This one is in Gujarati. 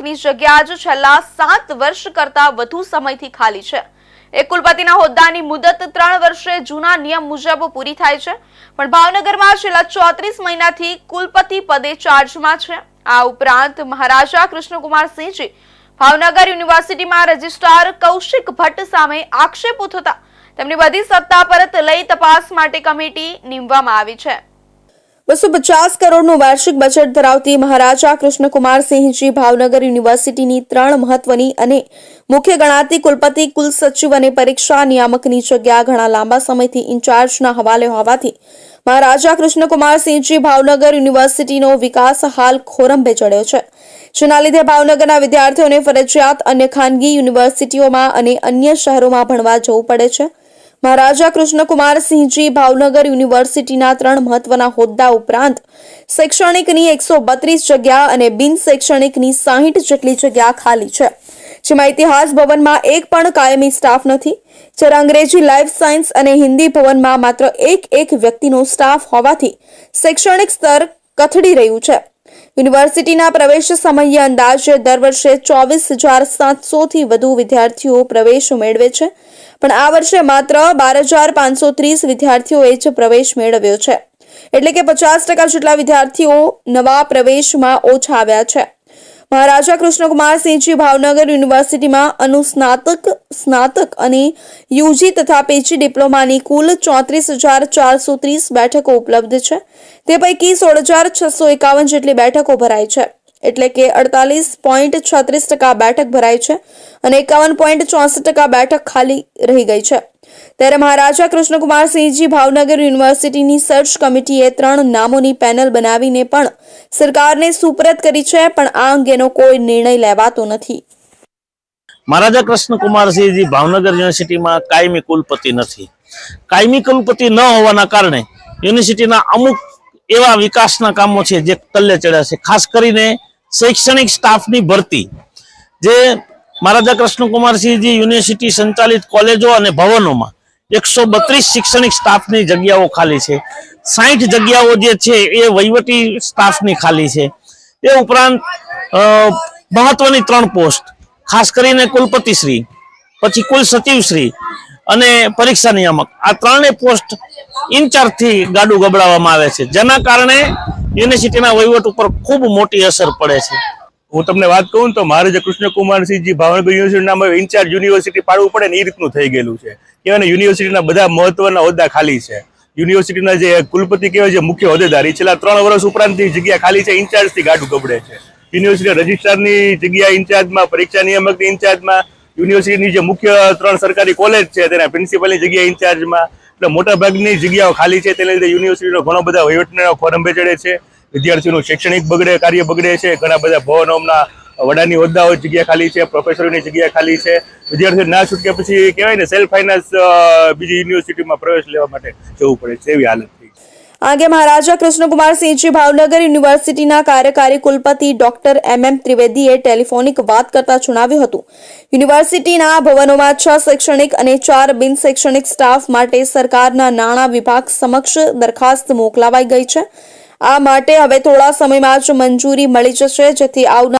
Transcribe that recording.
ની જગ્યા જ છેલ્લા સાત વર્ષ કરતા વધુ સમયથી ખાલી છે. એ કુલપતિના હોદ્દાની મુદત ત્રણ વર્ષે જૂના નિયમ મુજબ પૂરી થાય છે. પણ ભાવનગરમાં છેલ્લા ચોત્રીસ મહિનાથી કુલપતિ પદે ચાર્જમાં છે. આ ઉપરાંત મહારાજા કૃષ્ણકુમાર સિંહજી, ભાવનગર યુનિવર્સિટીમાં રજિસ્ટ્રાર કૌશિક ભટ્ટ સામે આક્ષેપો થતા તેમની બધી સત્તા પરત લઈ તપાસ માટે કમિટી નીમવામાં આવી છે. બસો પચાસ કરોડનું વાર્ષિક બજેટ ધરાવતી મહારાજા કૃષ્ણકુમારસિંહજી ભાવનગર યુનિવર્સિટીની ત્રણ મહત્વની અને મુખ્ય ગણાતી કુલપતિ, કુલ સચિવ અને પરીક્ષા નિયામકની જગ્યા ઘણા લાંબા સમયથી ઇન્ચાર્જના હવાલે હોવાથી મહારાજા કૃષ્ણકુમારસિંહજી ભાવનગર યુનિવર્સિટીનો વિકાસ હાલ ખોરંભે ચડ્યો છે. જેના લીધે ભાવનગરના વિદ્યાર્થીઓને ફરજિયાત અન્ય ખાનગી યુનિવર્સિટીઓમાં અને અન્ય શહેરોમાં ભણવા જવું પડે છે. મહારાજા કૃષ્ણકુમારસિંહજી ભાવનગર યુનિવર્સિટીના ત્રણ મહત્વના હોદ્દા ઉપરાંત શૈક્ષણિકની એકસો બત્રીસ જગ્યા અને બિન શૈક્ષણિકની સાહીઠ જેટલી જગ્યા ખાલી છે. જેમાં ઇતિહાસ ભવનમાં એક પણ કાયમી સ્ટાફ નથી. જ્યારે અંગ્રેજી લાઈફ સાયન્સ અને હિન્દી ભવનમાં માત્ર એક એક વ્યક્તિનો સ્ટાફ હોવાથી શૈક્ષણિક સ્તર કથળી રહ્યું છે. યુનિવર્સિટીના પ્રવેશ સમયે અંદાજે દર વર્ષે ચોવીસ હજાર સાતસોથી વધુ વિદ્યાર્થીઓ પ્રવેશ મેળવે છે. પણ આ વર્ષે માત્ર બાર હજાર પાંચસો ત્રીસ વિદ્યાર્થીઓએ જ પ્રવેશ મેળવ્યો છે. એટલે કે પચાસ ટકા જેટલા વિદ્યાર્થીઓ નવા પ્રવેશમાં ઓછા આવ્યા છે. મહારાજા કૃષ્ણકુમારસિંહજી ભાવનગર યુનિવર્સિટીમાં અનુસ્નાતક સ્નાતક અને યુજી તથા પીજી ડિપ્લોમાની કુલ ચોત્રીસ હજાર ચારસો ત્રીસ બેઠકો ઉપલબ્ધ છે. તે પૈકી સોળ હજાર છસો એકાવન જેટલી બેઠકો ભરાઈ છે. એટલે કે અડતાલીસ પોઈન્ટ છત્રીસ ટકા બેઠક ભરાઈ છે અને એકાવન પોઈન્ટ ચોસઠ ટકા બેઠક ખાલી રહી ગઈ છે. ત્યારે મહારાજા કૃષ્ણકુમારસિંહજી ભાવનગર યુનિવર્સિટીની સર્ચ કમિટીએ ત્રણ નામોની પેનલ બનાવીને પણ સરકારને સુપરત કરી છે, પણ આ અંગેનો કોઈ નિર્ણય લેવાતો નથી. મહારાજા કૃષ્ણકુમારસિંહજી ભાવનગર યુનિવર્સિટીમાં કાયમી કુલપતિ નથી. કાયમી કુલપતિ ન હોવાના કારણે યુનિવર્સિટીના અમુક એવા વિકાસના કામો છે, જે તલ્લે ચડ્યા છે. ખાસ કરીને શૈક્ષણિક સ્ટાફની ભરતી, જે મહારાજા કૃષ્ણકુમારસિંહજી યુનિવર્સિટી સંચાલિત કોલેજો અને ભવનોમાં એકસો બત્રીસ શૈક્ષણિક સ્ટાફની જગ્યાઓ ખાલી છે. સાહીઠ જગ્યાઓ જે છે એ વહીવટી સ્ટાફની ખાલી છે. એ ઉપરાંત મહત્વની ત્રણ પોસ્ટ. ખાસ કરીને કુલપતિશ્રી, પછી કુલ સચિવશ્રી અને પરીક્ષા નિયામક. આ ત્રણેય પોસ્ટ ઇન્ચાર્જથી ગાડું ગબડાવવામાં આવે છે. જેના કારણે યુનિવર્સિટીના વહીવટ ઉપર ખૂબ મોટી અસર પડે છે. હું તમને વાત કહું તો તો મહારાજા કૃષ્ણકુમારસિંહજી ભાવનગર યુનિવર્સિટીના ઇન્ચાર્જ યુનિવર્સિટી પાડવું પડે એ રીતનું થઈ ગયેલું છે. કહેવાય યુનિવર્સિટીના બધા મહત્વના હોદ્દા ખાલી છે. યુનિવર્સિટીના જે કુલપતિ કહેવાય છે, મુખ્ય હોદ્દેદારી છેલ્લા ત્રણ વર્ષ ઉપરાંતની જગ્યા ખાલી છે ઇન્ચાર્જથી ગાડું ગબડે છે. યુનિવર્સિટી રજિસ્ટ્રારની જગ્યા ઇન્ચાર્જમાં પરીક્ષા નિયામકની ઇન્ચાર્જમાં યુનિવર્સિટીની જે મુખ્ય ત્રણ સરકારી કોલેજ છે, તેના પ્રિન્સિપલની જગ્યા ઇન્ચાર્જમાં એટલે મોટા ભાગની જગ્યાઓ ખાલી છે, તેને લીધે યુનિવર્સિટીનો ઘણો બધા વહીવટના ખોરંભે ચડે છે, વિદ્યાર્થીઓનું શૈક્ષણિક બગડે, કાર્ય બગડે છે, ઘણા બધા ભવનોના વડાની હોદ્દાઓ જગ્યા ખાલી છે, પ્રોફેસરોની જગ્યા ખાલી છે. વિદ્યાર્થીઓ ના છૂટકે પછી કહેવાય ને સેલ્ફ ફાઇનાન્સ બીજી યુનિવર્સિટીમાં પ્રવેશ લેવા માટે જવું પડે છે, એવી હાલત. થઈ છે. આ અંગે મહારાજા કૃષ્ણકુમાર સિંહજી ભાવનગર યુનિવર્સિટીના કાર્યકારી કુલપતિ ડોક્ટર એમ એમ ત્રિવેદીએ ટેલિફોનિક વાત કરતા જણાવ્યું હતું યુનિવર્સિટીના ભવનોમાં છ શૈક્ષણિક અને ચાર બિન શૈક્ષણિક સ્ટાફ માટે સરકારના નાણાં વિભાગ સમક્ષ દરખાસ્ત મોકલાવાઈ ગઈ છે આ માટે હવે થોડા સમયમાં જ મંજૂરી મળી જશે, જેથી આવનાર